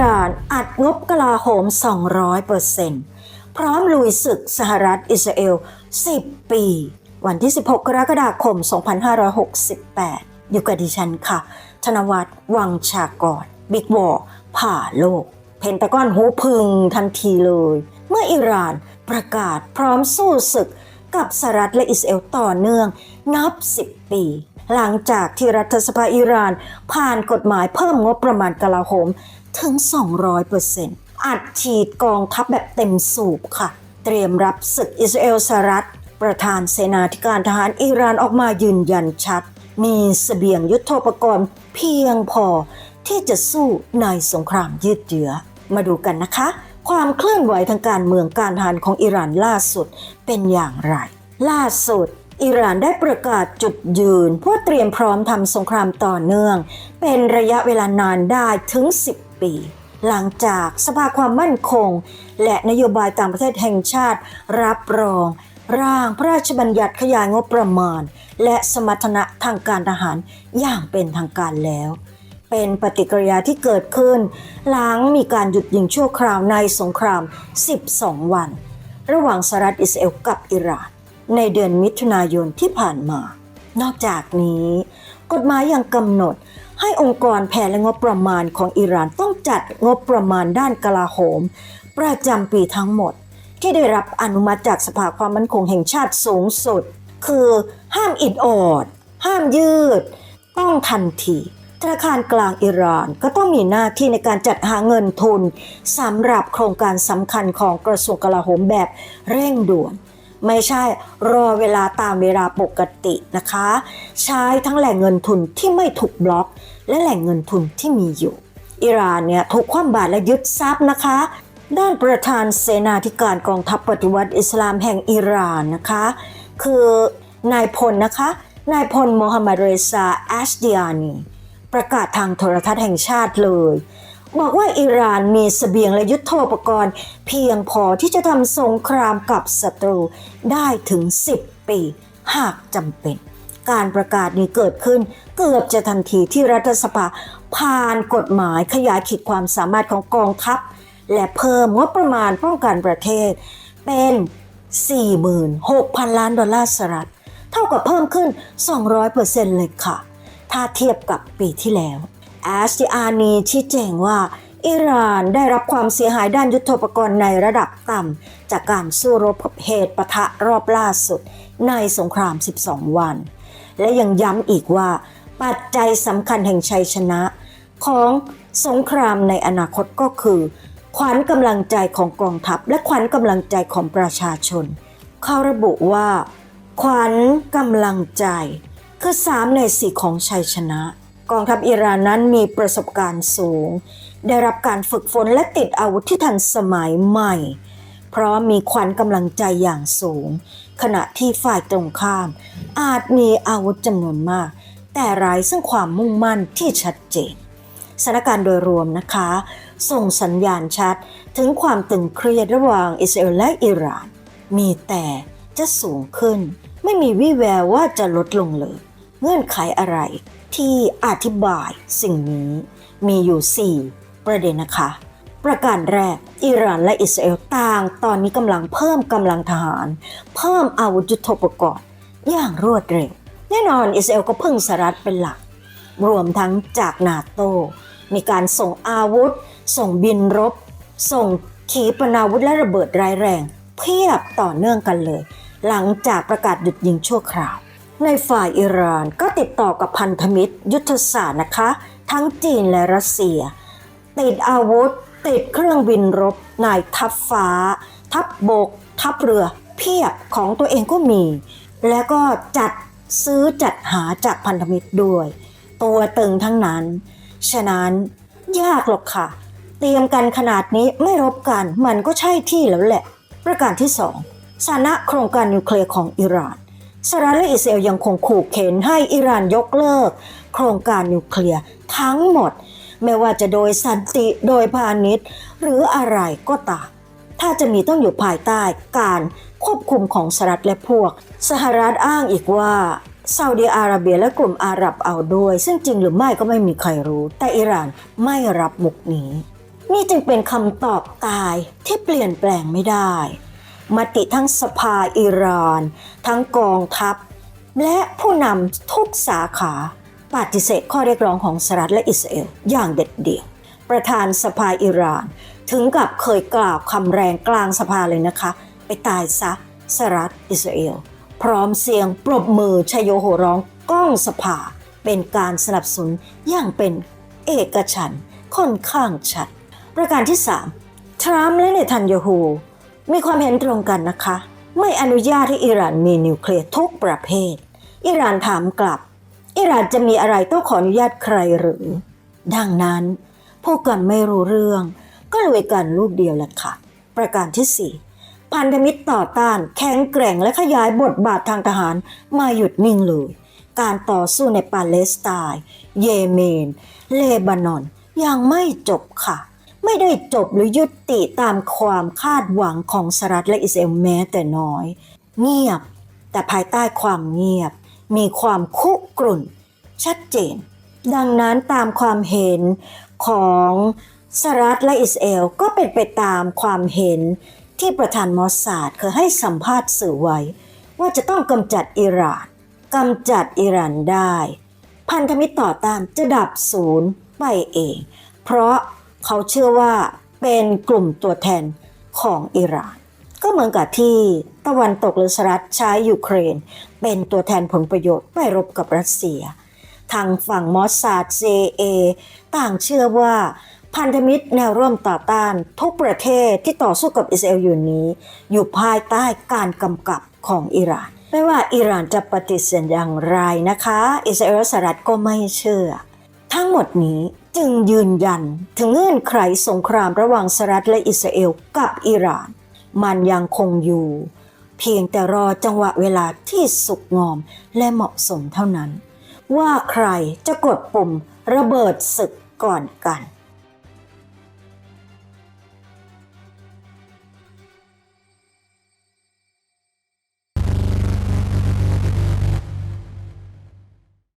ร่านอัดงบกลาโหม 200%พร้อมลุยศึกสหรัฐอิสราเอล 10 ปี วันที่ 16 กรกฎาคม 2568 อยู่กับดิฉันค่ะ ธนวัฒน์วังชากรบิ๊กวอร์ผ่าโลก เพนตากอนหูพึงทันทีเลย เมื่ออิหร่านประกาศพร้อมสู้ศึกกับสหรัฐและอิสราเอลต่อเนื่องนับ 10 ปี หลังจากที่รัฐสภาอิหร่านผ่านกฎหมายเพิ่มงบประมาณกลาโหม ถึง 200%อัดฉีดกองทัพแบบเต็มสูบค่ะ เตรียมรับศึกอิสราเอลสหรัฐ ประธานเสนาธิการทหารอิหร่านออกมายืนยันชัด มีเสบียงยุทโธปกรณ์เพียงพอที่จะสู้ในสงครามยืดเยื้อ มาดูกันนะคะ ความเคลื่อนไหวทางการเมืองการทหารของอิหร่านล่าสุดเป็นอย่างไร ล่าสุดอิหร่านได้ประกาศจุดยืนเพื่อเตรียมพร้อมทำสงครามต่อเนื่อง เป็นระยะเวลานานได้ถึง10 ปี หลังจากสภาความมั่นคง และนโยบายต่างประเทศแห่งชาติรับรอง ร่างพระราชบัญญัติขยายงบประมาณ และสมรรถนะทางการทหารอย่างเป็นทางการแล้ว เป็นปฏิกิริยาที่เกิดขึ้น หลังมีการหยุดยิงชั่วคราวในสงคราม 12 วัน ระหว่างสหรัฐอิสราเอลกับอิหร่านในเดือนมิถุนายนที่ผ่านมา นอกจากนี้ กฎหมายยังกำหนด ให้องค์กรแผนและงบประมาณของอิหร่านต้องจัดงบประมาณด้านกลาโหม ประจำปีทั้งหมด ที่ได้รับอนุมัติจากสภาความมั่นคงแห่งชาติสูงสุด คือห้ามอิดออด ห้ามยืด ต้องทันทีธนาคารกลางอิหร่านก็ต้องมีหน้าที่ในการจัดหาเงินทุนสำหรับโครงการสำคัญของกระทรวงกลาโหมแบบเร่งด่วน ไม่ใช่รอเวลาตามเวลาปกตินะคะ ใช้ทั้งแหล่งเงินทุนที่ไม่ถูกบล็อก และแหล่งเงินทุนที่มีอยู่ อิหร่านเนี่ยถูกคว่ำบาตรและยึดทรัพย์นะคะ ด้านประธานเสนาธิการกองทัพปฏิวัติอิสลามแห่งอิหร่านนะคะ คือนายพลนะคะนายพลโมฮัมหมัดเรซาแอชดิอานีประกาศทางโทรทัศน์แห่งชาติเลย บอกว่าอิหร่านมีเสบียงและยุทโธปกรณ์ เพียงพอที่จะทำสงครามกับศัตรูได้ถึง 10 ปี หากจำเป็น การประกาศนี้เกิดขึ้น เกือบจะทันทีที่รัฐสภาผ่านกฎหมายขยายขีดความสามารถของกองทัพ และเพิ่มงบประมาณป้องกันประเทศ เป็น 46,000 ล้านดอลลาร์สหรัฐ เท่ากับเพิ่มขึ้น 200%เลยค่ะ ถ้าเทียบกับปีที่แล้ว แอสติอานีชี้แจงว่าอิหร่านได้รับความเสียหายด้านยุทโธปกรณ์ในระดับต่ำ จากการสู้รบกับเหตุปะทะรอบล่าสุดในสงคราม 12 วัน และยังย้ำอีกว่า ปัจจัยสำคัญแห่งชัยชนะ ของสงครามในอนาคตก็คือ ขวัญกำลังใจของกองทัพ และขวัญกำลังใจของประชาชน เขาระบุว่า ขวัญกำลังใจ คือสามในสี่ของชัยชนะ กองทัพอิหร่านนั้นมีประสบการณ์สูง ได้รับการฝึกฝนและติดอาวุธที่ทันสมัยใหม่ เพราะมีขวัญกำลังใจอย่างสูง ขณะที่ฝ่ายตรงข้าม อาจมีอาวุธจำนวนมาก แต่ไร้ซึ่งความมุ่งมั่นที่ชัดเจนสถานการณ์โดยรวมนะคะ ส่งสัญญาณชัดถึงความตึงเครียดระหว่างอิสราเอลและอิหร่าน มีแต่จะสูงขึ้น ไม่มีวี่แววว่าจะลดลงเลย เงื่อนไขอะไร ที่อธิบายสิ่งนี้มีอยู่ 4 ประเด็นนะคะ ประการแรก อิหร่านและอิสราเอลต่าง ตอนนี้กำลังเพิ่มกำลังทหาร เพิ่มอาวุธยุทโธปกรณ์อย่างรวดเร็ว แน่นอนอิสราเอลก็พึ่งสหรัฐเป็นหลัก รวมทั้งจากนาโต มีการส่งอาวุธ ส่งบินรบ ส่งขีปนาวุธและระเบิดร้ายแรง เพียบต่อเนื่องกันเลย หลังจากประกาศหยุดยิงชั่วคราว ในฝ่ายอิหร่านก็ติดต่อกับพันธมิตร ยุทธศาสตร์นะคะ ทั้งจีนและรัสเซีย ติดอาวุธ ติดเครื่องบินรบนายทัพฟ้า ทัพบบก ทัพเรือ เพียบของตัวเองก็มี แล้วก็จัดซื้อจัดหาจากพันธมิตรด้วย ตัวตึงทั้งนั้น ฉะนั้นยากหรอกค่ะ เตรียมกันขนาดนี้ไม่รบกันมันก็ใช่ที่แล้วแหละ ประการที่สองสถานะโครงการนิวเคลียร์ของอิหร่าน สหรัฐและอิสราเอลยังคงขู่เข็นให้อิหร่านยกเลิก โครงการนิวเคลียร์ทั้งหมด ไม่ว่าจะโดยสันติโดยพาณิชย์ หรืออะไรก็ตามถ้าจะมีต้องอยู่ภายใต้การควบคุมของสหรัฐและพวก สหรัฐอ้างอีกว่าซาอุดิอาระเบียและกลุ่มอาหรับเอาด้วย ซึ่งจริงหรือไม่ก็ไม่มีใครรู้ แต่อิหร่านไม่รับมุกนี้ นี่จึงเป็นคำตอบตายที่เปลี่ยนแปลงไม่ได้ มติทั้งสภาอิหร่าน ทั้งกองทัพ และผู้นำทุกสาขาปฏิเสธข้อเรียกร้องของสหรัฐและอิสราเอลอย่างเด็ดเดี่ยว ประธานสภาอิหร่าน ถึงกับเคยกล่าวคำแรงกลางสภาเลยนะคะ ไปตายซะสหรัฐอิสราเอล พร้อมเสียงปรบมือชโยโหร้องก้องสภา เป็นการสนับสนุนอย่างเป็นเอกฉันท์ค่อนข้างชัด ประการที่ 3 ทรัมป์และเนทันยาฮู มีความเห็นตรงกันนะคะ ไม่อนุญาตให้อิหร่านมีนิวเคลียร์ทุกประเภท อิหร่านถามกลับ อิหร่านจะมีอะไรต้องขออนุญาตใครหรือ ดังนั้น พวกกันไม่รู้เรื่อง ก็เลยกันลูกเดียวแหละค่ะ ประการที่ 4 พันธมิตรต่อต้าน แข็งแกร่งและขยายบทบาททางทหารมาหยุดนิ่งเลย การต่อสู้ในปาเลสไตน์ เยเมน เลบานอนยังไม่จบค่ะ ไม่ได้จบหรือยุติตามความคาดหวังของสหรัฐและอิสราเอลแม้แต่น้อย เงียบ แต่ภายใต้ความเงียบ มีความคุกรุ่น ชัดเจน ดังนั้นตามความเห็นของสหรัฐและอิสราเอลก็เป็นไปตามความเห็นที่ประธานมอสซาดเคยให้สัมภาษณ์สื่อไว้ ว่าจะต้องกำจัดอิหร่านกำจัดอิหร่านได้ พันธมิตรต่อต้านจะดับศูนย์ไปเอง เพราะ เขาเชื่อว่าเป็นกลุ่มตัวแทนของอิหร่าน ก็เหมือนกับที่ตะวันตกหรือสหรัฐใช้ยูเครน เป็นตัวแทนผลประโยชน์ไปรบกับรัสเซีย ทางฝั่งมอสซาด JA ต่างเชื่อว่าพันธมิตรแนวร่วมต่อต้านทุกประเทศที่ต่อสู้กับอิสราเอลอยู่นี้ อยู่ภายใต้การกำกับของอิหร่าน ไม่ว่าอิหร่านจะปฏิเสธอย่างไรนะคะ อิสราเอลสหรัฐก็ไม่เชื่อ ทั้งหมดนี้ จึงยืนยันถึงเงื่อนไขสงครามระหว่างสหรัฐและอิสราเอลกับอิหร่าน มันยังคงอยู่ เพียงแต่รอจังหวะเวลาที่สุกงอมและเหมาะสมเท่านั้น ว่าใครจะกดปุ่มระเบิดศึกก่อนกัน